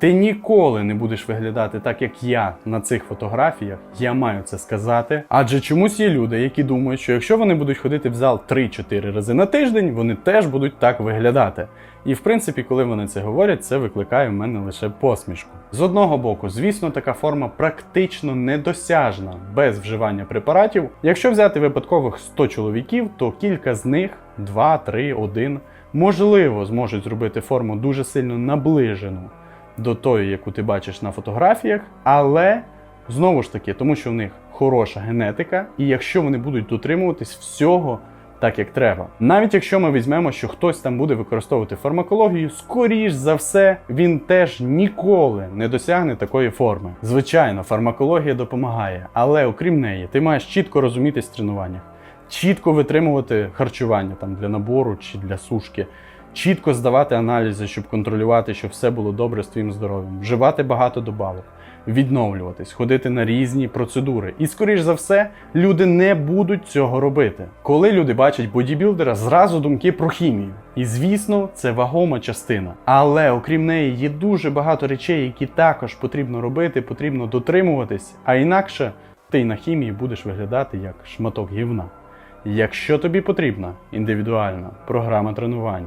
Ти ніколи не будеш виглядати так, як я на цих фотографіях. Я маю це сказати. Адже чомусь є люди, які думають, що якщо вони будуть ходити в зал 3-4 рази на тиждень, вони теж будуть так виглядати. І в принципі, коли вони це говорять, це викликає в мене лише посмішку. З одного боку, звісно, така форма практично недосяжна без вживання препаратів. Якщо взяти випадкових 100 чоловіків, то кілька з них, 2, 3, 1, можливо, зможуть зробити форму дуже сильно наближену до тої, яку ти бачиш на фотографіях, але знову ж таки, тому що в них хороша генетика, і якщо вони будуть дотримуватись всього так, як треба. Навіть якщо ми візьмемо, що хтось там буде використовувати фармакологію, скоріш за все, він теж ніколи не досягне такої форми. Звичайно, фармакологія допомагає, але окрім неї, ти маєш чітко розумітись в тренуваннях, чітко витримувати харчування там для набору чи для сушки. Чітко здавати аналізи, щоб контролювати, щоб все було добре з твоїм здоров'ям, вживати багато добавок, відновлюватись, ходити на різні процедури. І, скоріш за все, люди не будуть цього робити. Коли люди бачать бодібілдера, зразу думки про хімію. І звісно, це вагома частина. Але окрім неї є дуже багато речей, які також потрібно робити, потрібно дотримуватись, а інакше ти на хімії будеш виглядати як шматок гівна. Якщо тобі потрібна індивідуальна програма тренувань,